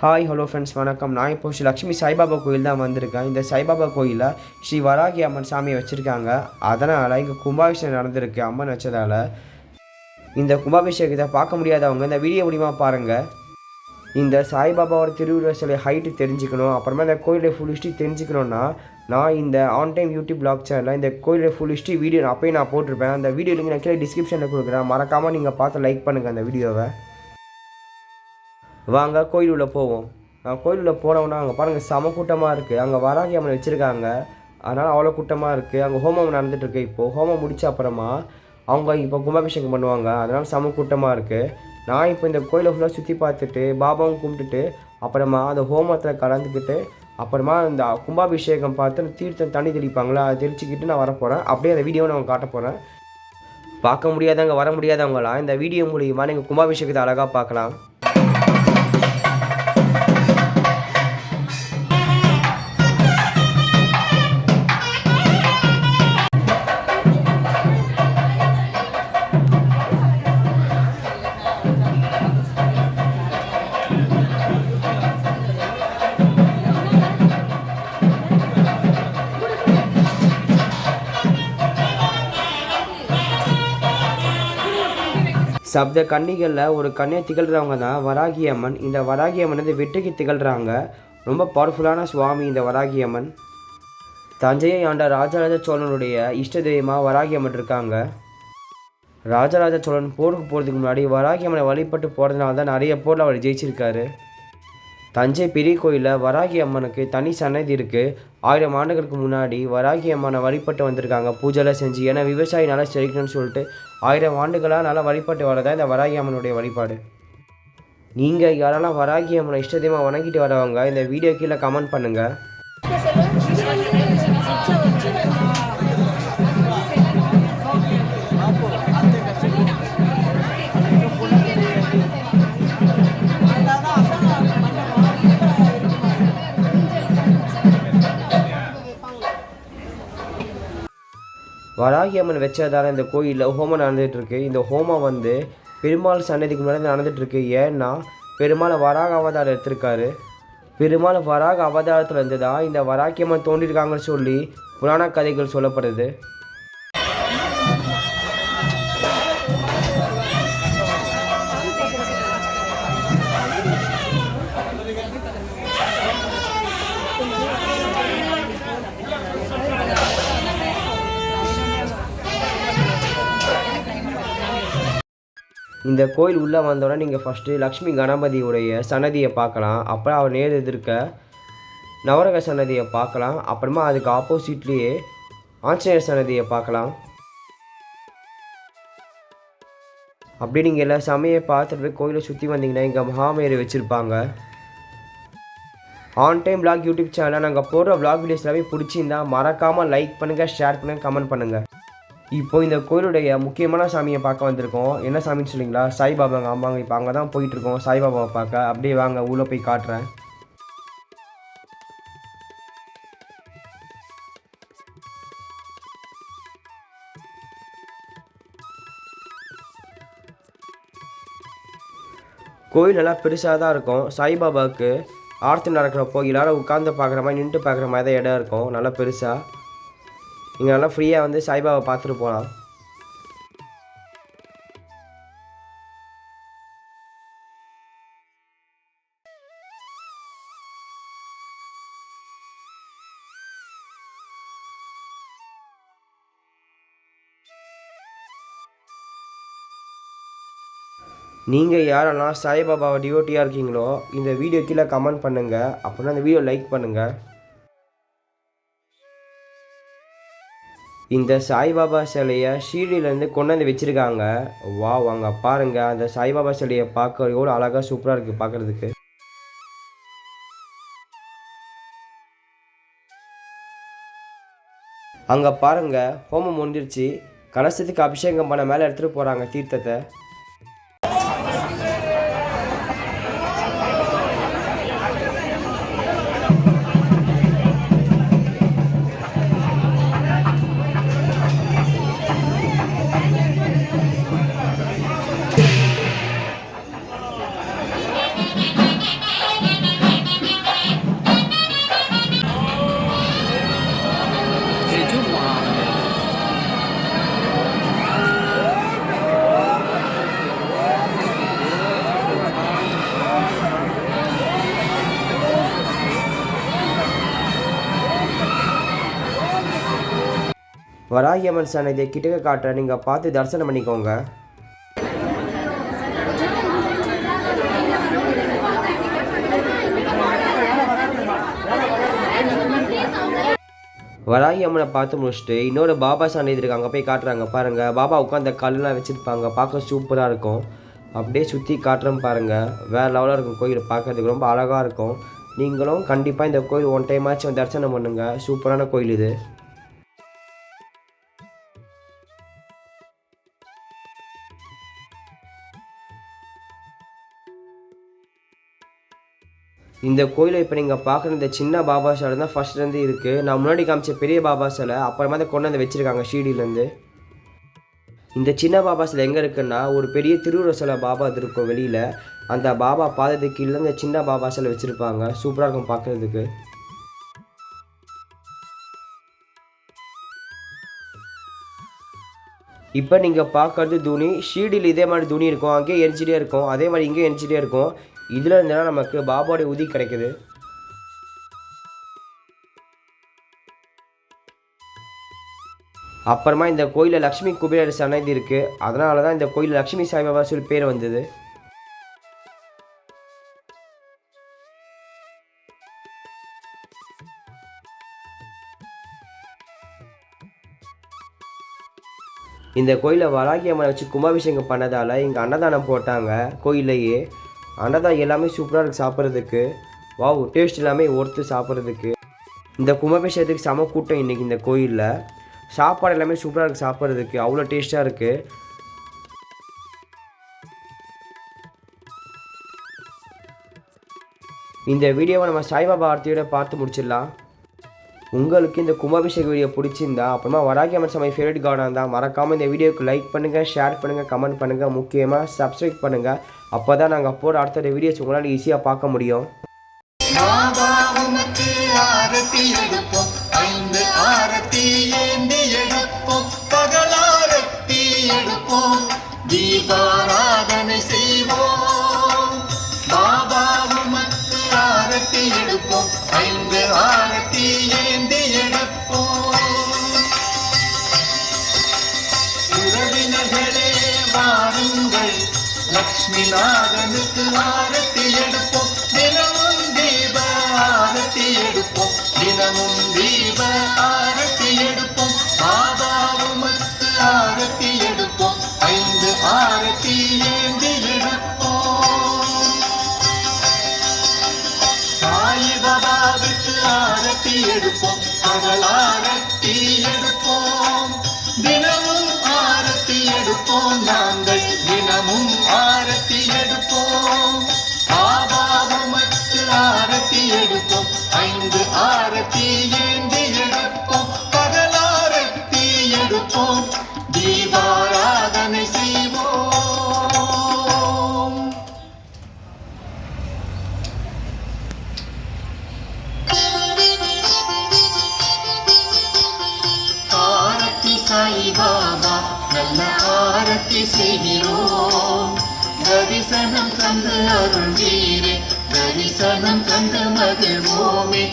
Hi hello friends வணக்கம். நான் இப்போ ஸ்ரீ லக்ஷ்மி சாய்பாபா கோயில் தான் வந்திருக்கேன். இந்த சாய்பாபா கோயிலில் ஸ்ரீ வராகி அம்மன் சாமியை வச்சுருக்காங்க. அதனால் இங்கே கும்பாபிஷேகம் நடந்திருக்கு அம்மன் வச்சதால். இந்த கும்பாபிஷேகத்தை பார்க்க முடியாதவங்க இந்த வீடியோ மூலிமா பாருங்கள் இந்த சாய்பாபாவோட திருவுருவ சிலை ஹைட்டு தெரிஞ்சுக்கணும். அப்புறமா இந்த கோயிலை ஃபுல் ஹிஸ்ட்ரி தெரிஞ்சுக்கணுன்னா நான் இந்த ஆன் டைம் யூடியூப் பிளாக் சேனலில் இந்த கோயிலை ஃபுல் ஹிஸ்ட்ரி வீடியோ அப்போயே நான் போட்டிருப்பேன். அந்த வீடியோ லிங்க் நான் கீழே டிஸ்கிரிப்ஷனில் கொடுக்குறேன். மறக்காமல் நீங்கள் பார்த்து லைக் பண்ணுங்கள் அந்த வீடியோவை வாங்க கோயில் போவோம். நான் கோயில் உள்ள அங்கே பாருங்கள் செம கூட்டமாக இருக்குது அங்கே வராகி அம்மன் வச்சுருக்காங்க. அதனால் அவ்வளோ கூட்டமாக இருக்குது அங்கே ஹோமம் நடந்துகிட்ருக்கு இப்போது ஹோமம் முடிச்ச அப்புறமா அவங்க இப்போ கும்பாபிஷேகம் பண்ணுவாங்க. அதனால் செம கூட்டமாக இருக்குது நான் இப்போ இந்த கோயிலை ஃபுல்லாக சுற்றி பார்த்துட்டு பாபாவும் கும்பிட்டுட்டு அப்புறமா அந்த ஹோமத்தில் கலந்துக்கிட்டு அப்புறமா இந்த கும்பாபிஷேகம் பார்த்து தீர்த்தம் தண்ணி தெளிப்பாங்களா அதை தெளிச்சுக்கிட்டு நான் வரப்போகிறேன் அப்படியே அந்த வீடியோவை நான் காட்ட போகிறேன் பார்க்க முடியாதவங்க வர முடியாதவங்களாம் இந்த வீடியோ மூலியமாக நீங்கள் கும்பாபிஷேகத்தை அழகாக பார்க்கலாம். சப்த கன்னிகளில் ஒரு கன்னியை திகழ்கிறவங்க தான் வராகி அம்மன் இந்த வராகி அம்மன் வந்து வெற்றிக்கு திகழ்கிறாங்க ரொம்ப பவர்ஃபுல்லான சுவாமி இந்த வராகி அம்மன் தஞ்சையை ஆண்ட ராஜராஜ சோழனுடைய இஷ்ட தெய்வமாக வராகி அம்மன் இருக்காங்க. ராஜராஜ சோழன் போருக்கு போகிறதுக்கு முன்னாடி வராகி அம்மனை வழிபட்டு போகிறதுனால தான் நிறைய போரில் அவர் ஜெயிச்சிருக்காரு. தஞ்சை பெரிய கோயிலில் வராகி அம்மனுக்கு தனி சன்னதி இருக்குது ஆயிரம் ஆண்டுகளுக்கு முன்னாடி வராகி அம்மனை வழிபட்டு வந்திருக்காங்க. பூஜைலாம் செஞ்சு ஏன்னா விவசாயி நல்லா செழிக்கணும்னு சொல்லிட்டு ஆயிரம் ஆண்டுகளாக நல்லா வழிபட்டு வரதான் இந்த வராகி அம்மனுடைய வழிபாடு. நீங்கள் யாரெல்லாம் வராகி அம்மனை இஷ்டத்தையுமா வணங்கிட்டு வரவங்க இந்த வீடியோ கீழே கமெண்ட் பண்ணுங்கள் வராகி அம்மன் வச்சதால் இந்த கோயிலில் ஹோமம் நடந்துகிட்ருக்கு இந்த ஹோமம் வந்து பெருமாள் சன்னதிக்கு முன்னாடி நடந்துகிட்ருக்கு ஏன்னா பெருமாளை வராக அவதாரம் எடுத்திருக்காரு. பெருமாள் வராக அவதாரத்தில் இருந்து தான் இந்த வராகி அம்மன் தோன்றியிருக்காங்கன்னு சொல்லி புராண கதைகள் சொல்லப்படுது. இந்த கோயில் உள்ளே வந்தோடனே நீங்கள் ஃபஸ்ட்டு லக்ஷ்மி கணபதியுடைய சன்னதியை பார்க்கலாம். அப்புறம் அவர் நேர் எதிர்க்க நவரக சன்னதியை பார்க்கலாம். அப்புறமா அதுக்கு ஆப்போசிட்லேயே ஆஞ்சநேயர் சன்னதியை பார்க்கலாம். அப்படி நீங்கள் எல்லா சமையை பார்த்துட்டு போய் கோயிலை சுற்றி வந்தீங்கன்னா இங்கே மகாமேரி வச்சுருப்பாங்க. ஆன் டைம் vlog யூடியூப் சேனலில் நாங்கள் போடுற vlog வீடியோஸ் எல்லாமே பிடிச்சிருந்தா மறக்காமல் லைக் பண்ணுங்கள் ஷேர் பண்ணுங்கள் கமெண்ட் பண்ணுங்கள் இப்போ இந்த கோயிலுடைய முக்கியமான சாமியை பார்க்க வந்திருக்கோம். என்ன சாமின்னு சொல்லிங்களா சாய்பாபாங்க ஆமாங்க இப்போ அங்கே தான் போயிட்டுருக்கோம். சாய்பாபாவை பார்க்க. அப்படியே வாங்க உள்ளே போய் காட்டுறேன். கோயில் நல்லா பெருசாக தான் இருக்கும். சாய்பாபாவுக்கு ஆர்த்தி நடக்கிறப்போ எல்லாரும் உட்காந்து பார்க்குற மாதிரி நின்று பார்க்குற மாதிரி தான் இடம் இருக்கும். நல்லா பெருசாக நீங்கள் நல்லா ஃப்ரீயாக வந்து சாய்பாபா பார்த்துட்டு போகலாம் நீங்கள் யாரெல்லாம் சாய்பாபாவை டிவோட்டியாக இருக்கீங்களோ இந்த வீடியோ கீழே கமெண்ட் பண்ணுங்கள் அப்புறம் அந்த வீடியோ லைக் பண்ணுங்கள் இந்த சாய்பாபா சிலையை ஷீர்டிலேருந்து கொண்டாந்து வச்சுருக்காங்க. வா அங்கே பாருங்கள் அந்த சாய்பாபா சிலையை பார்க்க எவ்வளோ அழகாக சூப்பராக இருக்குது பார்க்குறதுக்கு. அங்கே பாருங்க ஹோமம் முடிஞ்சிருச்சு. கலசத்துக்கு அபிஷேகம் பண்ண மேலே எடுத்துகிட்டு போகிறாங்க தீர்த்தத்தை. வராகி அம்மன் சன்னதியை கிட்டக்க காட்டுறேன் நீங்கள் பார்த்து தரிசனம் பண்ணிக்கோங்க. வராகி அம்மனை பார்த்து முடிச்சுட்டு இன்னொரு பாபா சன்னதி இருக்கு அங்கே போய் காட்டுறாங்க. பாருங்கள் பாபா உட்காந்த கல்லாம் வச்சுருப்பாங்க பார்க்க சூப்பராக இருக்கும். அப்படியே சுற்றி காட்டுறோம் பாருங்கள் வேறு லெவலாக இருக்கும் கோயில் பார்க்கறதுக்கு ரொம்ப அழகாக இருக்கும். நீங்களும் கண்டிப்பாக இந்த கோயில் ஒன் டைம் ஆச்சும் தரிசனம் பண்ணுங்கள் சூப்பரான கோயில் இது. இந்த கோயிலை இப்போ நீங்கள் பார்க்குற இந்த சின்ன பாபா சிலை தான் ஃபர்ஸ்ட்லேருந்து இருக்குது நான் முன்னாடி காமிச்ச பெரிய பாபா சிலை அப்புறமா தான் கொண்டு வந்து வச்சுருக்காங்க ஷீடிலேருந்து இந்த சின்ன பாபா சிலை எங்கே இருக்குன்னா ஒரு பெரிய திருவுருவ சிலை பாபா இது இருக்கும் வெளியில். அந்த பாபா பாதத்துக்கு கீழே இந்த சின்ன பாபா சிலை வச்சுருப்பாங்க. சூப்பராக இருக்கும் பார்க்குறதுக்கு. இப்போ நீங்கள் பார்க்கறது துணி ஷீடில் இதே மாதிரி துணி இருக்கும். அங்கேயே எரிஞ்சிட்டே இருக்கும். அதே மாதிரி இங்கேயும் எரிஞ்சிட்டே இருக்கும். இதில் இருந்தால் நமக்கு பாபாவுடைய உதி கிடைக்குது. அப்புறமா இந்த கோயிலில் லக்ஷ்மி குபேரர் சன்னதி இருக்குது அதனால தான் இந்த கோயில் லக்ஷ்மி சாய்பாபா சொல்லி பேர் வந்தது. இந்த கோயிலில் வராகி அம்மனை வச்சு கும்பாபிஷேகம் பண்ணதால் இங்கே அன்னதானம் போட்டாங்க ஆனால் தான் எல்லாமே சூப்பராக இருக்குது சாப்பிட்றதுக்கு. வாவ் டேஸ்ட் எல்லாமே ஒர்த்து சாப்பிட்றதுக்கு. இந்த கும்பாபிஷேகத்துக்கு செம கூட்டம் இன்றைக்கி இந்த கோயிலில். சாப்பாடு எல்லாமே சூப்பராக இருக்குது சாப்பிட்றதுக்கு. அவ்வளோ டேஸ்ட்டாக இருக்குது இந்த வீடியோவை நம்ம சாய்பாபா ஆர்த்தியோட பார்த்து முடிச்சிடலாம். உங்களுக்கு இந்த கும்பாபிஷேக வீடியோ பிடிச்சிருந்தா அப்புறமா வராகி அம்மன் சமை ஃபேவரட் கார்டன் தான் மறக்காமல் இந்த வீடியோக்கு லைக் பண்ணுங்கள் ஷேர் பண்ணுங்கள் கமெண்ட் பண்ணுங்கள் முக்கியமாக சப்ஸ்கிரைப் பண்ணுங்கள் அப்போ தான் நாங்கள் அப்போது அடுத்த வீடியோஸ் உங்களால் ஈஸியாக பார்க்க முடியும். ஆரத்தி எடுப்போம் ஐந்து ஆரத்தி ஏந்தி எடுப்போம் பகலாரத்தி எடுப்போம் தீபாராதனை செய்வோம். லக்ஷ்மி நாதனுக்கு ஆரத்தி எடுப்போம். தினமும் தீப ஆரத்தி எடுப்போம். தினமும் தீப ஆரத்தி எடுப்போம். பாபாவுமக்கு ஆரத்தி எடுப்போம். ஐந்து ஆரத்தி ஏந்தி எடுப்போம். சாய் பாபாவுக்கு ஆரத்தி எடுப்போம். பகல் ஆரத்தி எடுப்போம். தினமும் எடுப்போம் நாங்கள். தினமும் ஆரத்தி எடுப்போம். பாபாவுமக்கு ஆரத்தி எடுப்போம். ஐந்து ஆரத்தி ஏந்தி எடுப்போம். பகலாரத்தி எடுப்போம். தீபாராதனை நோக்கி செய்கிறோம். தரிசனம் தந்து அருள்வீரே தரிசனம் தந்து மகிழ்வோமே.